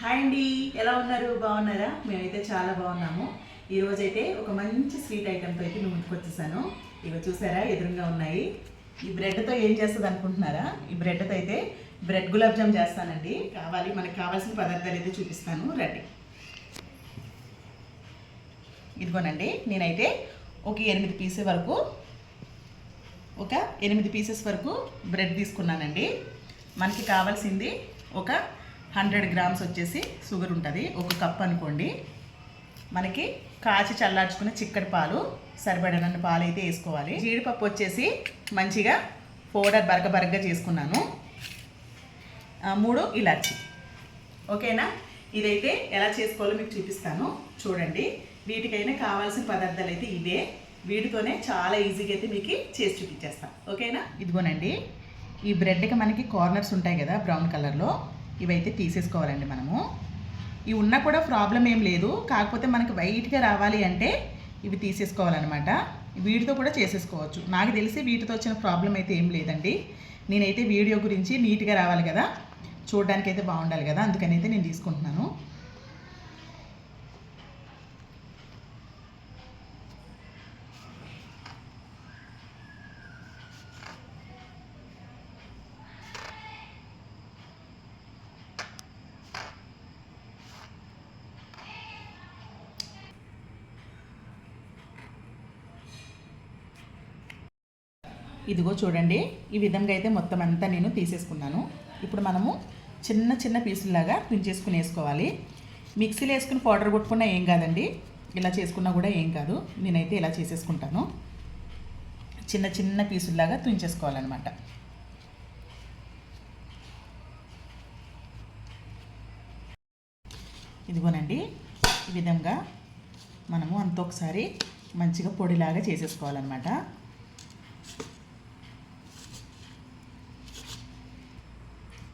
Hi అండి. ఎలా ఉన్నారు? బాగున్నారా? మేమైతే చాలా బాగున్నాము. ఈరోజైతే అయితే ఒక మంచి స్వీట్ ఐటెంతో అయితే మేము ముందుకు వచ్చేసాను. ఇవి చూసారా? ఎదురుగా ఉన్నాయి. ఈ బ్రెడ్తో ఏం చేస్తుంది అనుకుంటున్నారా ఈ బ్రెడ్తో అయితే బ్రెడ్ గులాబ్ జామ్ చేస్తానండి. కావాలి మనకు కావాల్సిన పదార్థాలు అయితే చూపిస్తాను. రండి. ఇదిగోనండి నేనైతే ఒక ఎనిమిది పీసెస్ వరకు ఒక ఎనిమిది పీసెస్ వరకు బ్రెడ్ తీసుకున్నానండి. మనకి కావాల్సింది ఒక హండ్రెడ్ గ్రామ్స్ వచ్చేసి షుగర్ ఉంటుంది. ఒక కప్ అనుకోండి. మనకి కాచి చల్లార్చుకున్న చిక్కటి పాలు సరిపడినన్ని పాలు అయితే వేసుకోవాలి. జీడిపప్పు వచ్చేసి మంచిగా పౌడర్ బరగ బరగ్గా చేసుకున్నాను. మూడు ఇలాచి. ఓకేనా? ఇదైతే ఎలా చేసుకోవాలో మీకు చూపిస్తాను. చూడండి. వీటికైనా కావాల్సిన పదార్థాలు అయితే ఇవే. వీటితోనే చాలా ఈజీగా అయితే మీకు చేసి చూపించేస్తాను ఓకేనా? ఇదిగోనండి. ఈ బ్రెడ్కి మనకి కార్నర్స్ ఉంటాయి కదా బ్రౌన్ కలర్లో. ఇవైతే తీసేసుకోవాలండి మనము. ఇవి ఉన్నా కూడా ప్రాబ్లం ఏం లేదు. కాకపోతే మనకి వైట్గా రావాలి అంటే ఇవి తీసేసుకోవాలన్నమాట. వీటితో కూడా చేసేసుకోవచ్చు. నాకు తెలిసి వీటితో వచ్చిన ప్రాబ్లం అయితే ఏం లేదండి. నేనైతే వీడియో గురించి నీట్గా రావాలి కదా. చూడడానికి అయితే బాగుండాలి కదా. అందుకని అయితే నేను తీసుకుంటున్నాను. ఇదిగో చూడండి ఈ విధంగా అయితే మొత్తం అంతా నేను తీసేసుకున్నాను. ఇప్పుడు మనము చిన్న చిన్న పీసుల్లాగా తుంచేసుకుని వేసుకోవాలి. మిక్సీలో వేసుకుని పౌడర్ కొట్టుకున్నా ఏం కాదండి. ఇలా చేసుకున్నా కూడా ఏం కాదు. నేనైతే ఇలా చేసేసుకుంటాను. చిన్న చిన్న పీసుల్లాగా తుంచేసుకోవాలన్నమాట ఇదిగోనండి ఈ విధంగా మనము అంత ఒకసారి మంచిగా పొడిలాగా చేసేసుకోవాలన్నమాట.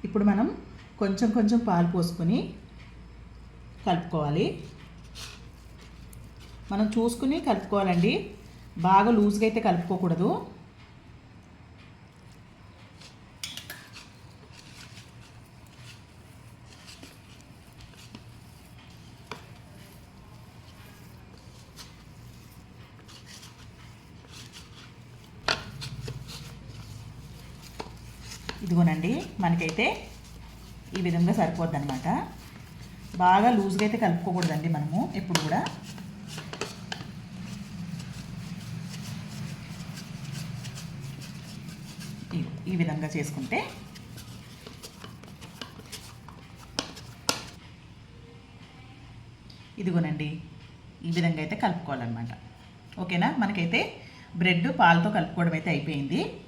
ఇప్పుడు మనం కొంచెం కొంచెం పాలు పోసుకొని కలుపుకోవాలి. మనం చూసుకుని కలుపుకోవాలండి. బాగా లూజ్గా అయితే కలుపుకోకూడదు. ఇదిగోనండి మనకైతే ఈ విధంగా సరిపోద్ది అనమాట బాగా లూజ్గా అయితే కలుపుకోకూడదండి మనము ఎప్పుడు కూడా. ఈ- విధంగా చేసుకుంటే. ఇదిగోనండి ఈ విధంగా అయితే కలుపుకోవాలన్నమాట. ఓకేనా? మనకైతే బ్రెడ్ పాలతో కలుపుకోవడం అయితే అయిపోయింది.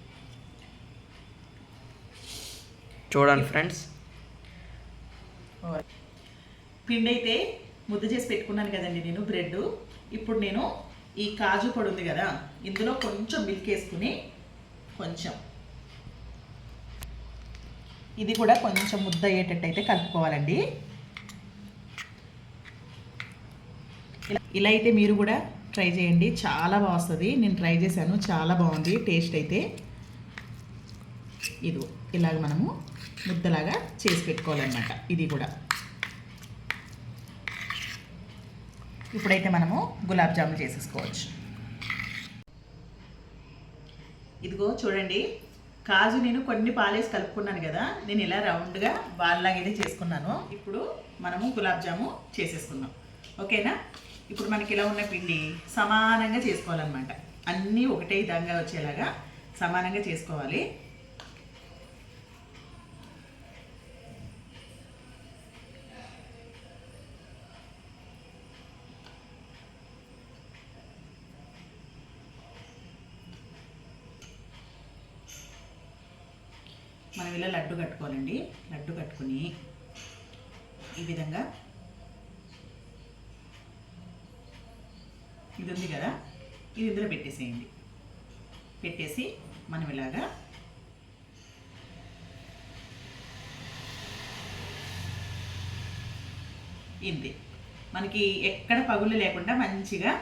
చూడండి ఫ్రెండ్స్. పిండి అయితే ముద్ద చేసి పెట్టుకున్నాను కదండి నేను బ్రెడ్. ఇప్పుడు నేను ఈ కాజు పొడి ఉంది కదా ఇందులో కొంచెం మిల్క్ వేసుకుని కొంచెం. ఇది కూడా కొంచెం ముద్ద అయ్యేటట్టు అయితే కలుపుకోవాలండి. ఇలా ఇలా అయితే మీరు కూడా ట్రై చేయండి. చాలా బాగా వస్తుంది. నేను ట్రై చేశాను. చాలా బాగుంది. టేస్ట్ అయితే. ఇది ఇలాగ మనము ముద్దలాగా చేసి పెట్టుకోవాలన్నమాట. ఇది కూడా. ఇప్పుడైతే మనము గులాబ్ జాములు చేసేసుకోవచ్చు. ఇదిగో చూడండి కాజు నేను కొన్ని పాలేసి కలుపుకున్నాను కదా నేను ఇలా రౌండ్గా వాళ్ళలాగైతే అయితే చేసుకున్నాను. ఇప్పుడు మనము గులాబ్ జాము చేసేసుకుందాం. ఓకేనా? ఇప్పుడు మనకి ఇలా ఉన్న పిండి సమానంగా చేసుకోవాలన్నమాట. అన్నీ ఒకటే విధంగా వచ్చేలాగా సమానంగా చేసుకోవాలి. మనం ఇలా లడ్డు కట్టుకోవాలండి. లడ్డు కట్టుకుని ఈ విధంగా ఇది ఉంది కదా? ఇది ఇందులో పెట్టేసేయండి. పెట్టేసి మనం ఇలాగా ఇంది మనకి ఎక్కడ పగులు లేకుండా మంచిగా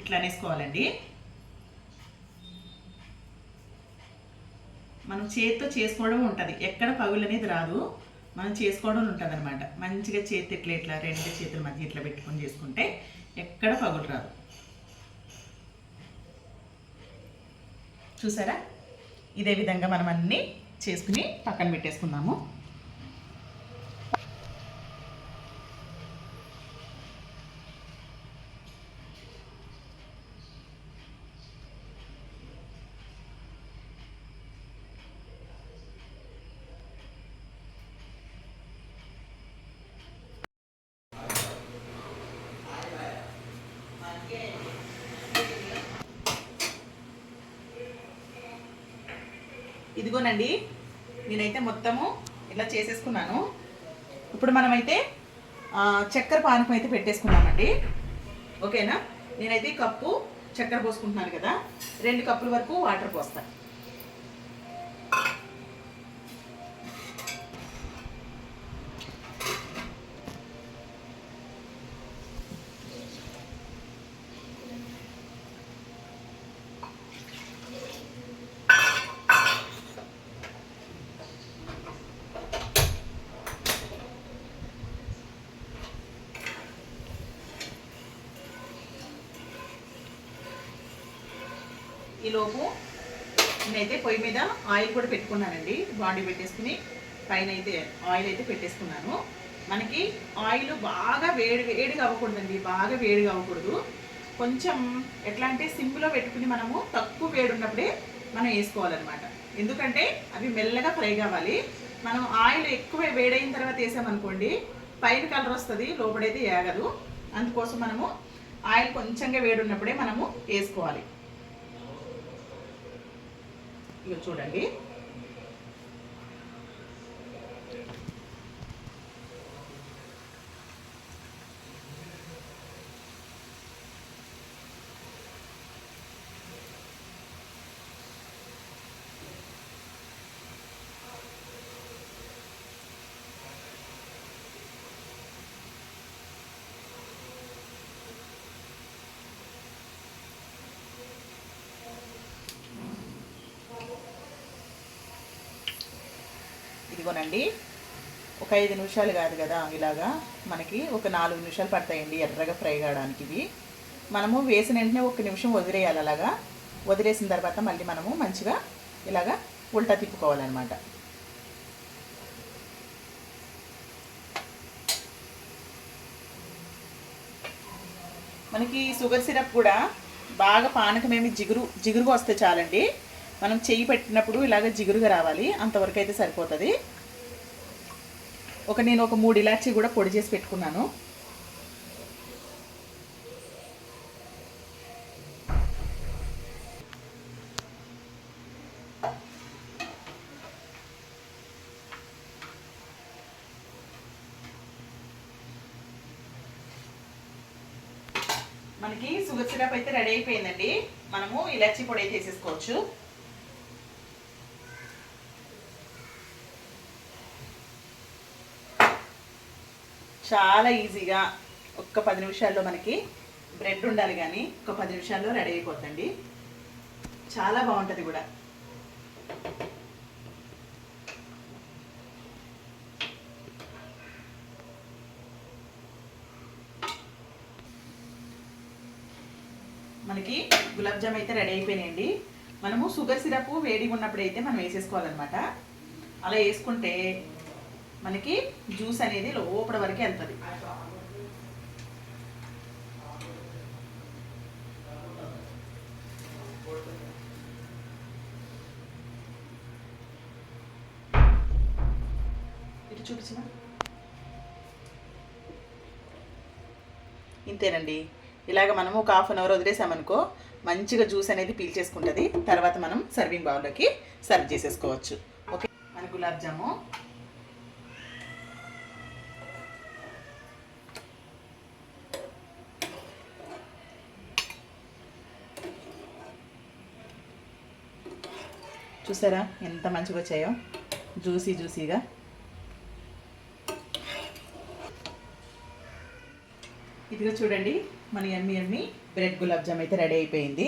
ఇట్లా అనేసుకోవాలండి. మనం చేతితో చేసుకోవడం ఉంటుంది. ఎక్కడ పగులు అనేది రాదు. మనం చేసుకోవడం ఉంటుంది అనమాట మంచిగా చేతి ఇట్లా ఇట్లా రెండు చేతుల మధ్య ఇట్లా పెట్టుకొని చేసుకుంటే ఎక్కడ పగులు రాదు. చూసారా? ఇదే విధంగా మనం అన్నీ చేసుకుని పక్కన పెట్టేసుకుందాము. ఇదిగోనండి నేనైతే మొత్తము ఇలా చేసేసుకున్నాను. ఇప్పుడు మనమైతే చక్కెర పానకం అయితే పెట్టేసుకున్నామండి ఓకేనా? నేనైతే కప్పు చక్కెర పోసుకుంటున్నాను కదా రెండు కప్పుల వరకు వాటర్ పోస్తాను ఈలోపు నేనైతే పొయ్యి మీద ఆయిల్ కూడా పెట్టుకున్నానండి. బాండీ పెట్టేసుకుని పైన అయితే ఆయిల్ అయితే పెట్టేసుకున్నాను. మనకి ఆయిల్ బాగా వేడి వేడిగా అవ్వకూడదండి. బాగా వేడిగా అవ్వకూడదు. కొంచెం ఎట్లా అంటే సిమ్లో పెట్టుకుని మనము తక్కువ వేడి ఉన్నప్పుడే మనం వేసుకోవాలన్నమాట. ఎందుకంటే అవి మెల్లగా ఫ్రై కావాలి. మనం ఆయిల్ ఎక్కువ వేడైన తర్వాత వేసామనుకోండి పైన కలర్ వస్తుంది లోపడైతే ఏగదు. అందుకోసం మనము ఆయిల్ కొంచెంగా వేడి ఉన్నప్పుడే మనము వేసుకోవాలి. ఇక చూడండి. ఇదిగోనండి. ఒక ఐదు నిమిషాలు కాదు కదా ఇలాగా. మనకి ఒక నాలుగు నిమిషాలు పడతాయండి ఎర్రగా ఫ్రై కావడానికి ఇవి. మనము వేసిన వెంటనే ఒక నిమిషం వదిలేయాలి అలాగా. వదిలేసిన తర్వాత మళ్ళీ మనము మంచిగా ఇలాగా ఉల్టా తిప్పుకోవాలన్నమాట. మనకి షుగర్ సిరప్ కూడా బాగా పానకమేమి జిగురు జిగురుగా వస్తే చాలండి. మనం చెయ్యి పెట్టినప్పుడు ఇలాగ జిగురుగా రావాలి. అంతవరకు అయితే సరిపోతుంది. ఒక నేను ఒక మూడు ఇలాచీ కూడా పొడి చేసి పెట్టుకున్నాను. మనకి షుగర్ సిరప్ అయితే రెడీ అయిపోయిందండి. మనము ఇలాచీ పొడి అయితే వేసేసుకోవచ్చు. చాలా ఈజీగా ఒక్క పది నిమిషాల్లో మనకి బ్రెడ్ ఉండాలి కానీ ఒక పది నిమిషాల్లో రెడీ అయిపోతుంది చాలా బాగుంటుంది కూడా. మనకి గులాబ్ జామ్ అయితే రెడీ అయిపోయినాయండి. మనము షుగర్ సిరప్ వేడిగా ఉన్నప్పుడు అయితే మనం వేసేసుకోవాలన్నమాట. అలా వేసుకుంటే మనకి జ్యూస్ అనేది లోపల వరకు వెళ్తుంది. ఇటు చూపించిన? ఇంతేనండి. ఇలాగ మనము ఒక హాఫ్ అన్ అవర్ వదిలేసామనుకో మంచిగా జ్యూస్ అనేది పీల్చేసుకుంటుంది తర్వాత మనం సర్వింగ్ బౌల్లోకి సర్వ్ చేసేసుకోవచ్చు. ఓకే? మన గులాబ్ జాము. చూసారా? ఎంత మంచిగా వచ్చాయో జ్యూసీ జ్యూసీగా. ఇదిగో చూడండి మన yummy yummy bread gulab jam అయితే రెడీ అయిపోయింది.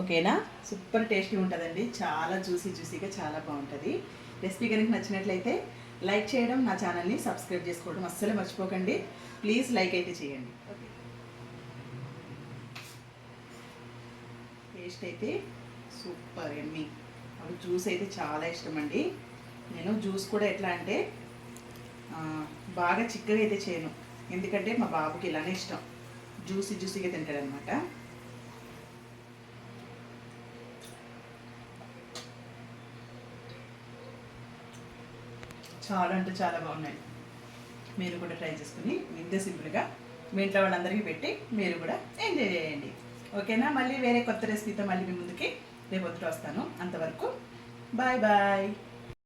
ఓకేనా? సూపర్ టేస్టీ ఉంటుందండి. చాలా జ్యూసీ జ్యూసీగా చాలా బాగుంటుంది. రెసిపీ కనుక నచ్చినట్లయితే లైక్ చేయడం నా ఛానల్ని సబ్స్క్రైబ్ చేసుకోవడం అస్సలు మర్చిపోకండి. ప్లీజ్ లైక్ అయితే చేయండి. ఓకే. టేస్ట్ అయితే సూపర్ ఎమ్మి అవి జ్యూస్ అయితే చాలా ఇష్టం అండి నేను జ్యూస్ కూడా ఎట్లా అంటే బాగా చిక్కగా అయితే చేయను. ఎందుకంటే మా బాబుకి ఇలానే ఇష్టం. జ్యూసీ జ్యూసీగా తింటాడనమాట. చాలా అంటే చాలా బాగున్నాయి. మీరు కూడా ట్రై చేసుకుని ఇంతే సింపుల్గా మీ ఇంట్లో వాళ్ళందరికీ పెట్టి మీరు కూడా ఎంజాయ్ చేయండి. ఓకేనా? మళ్ళీ వేరే కొత్త రెసిపీతో మళ్ళీ మీ ముందుకి రేపు వస్తాను. అంతవరకు బాయ్ బాయ్.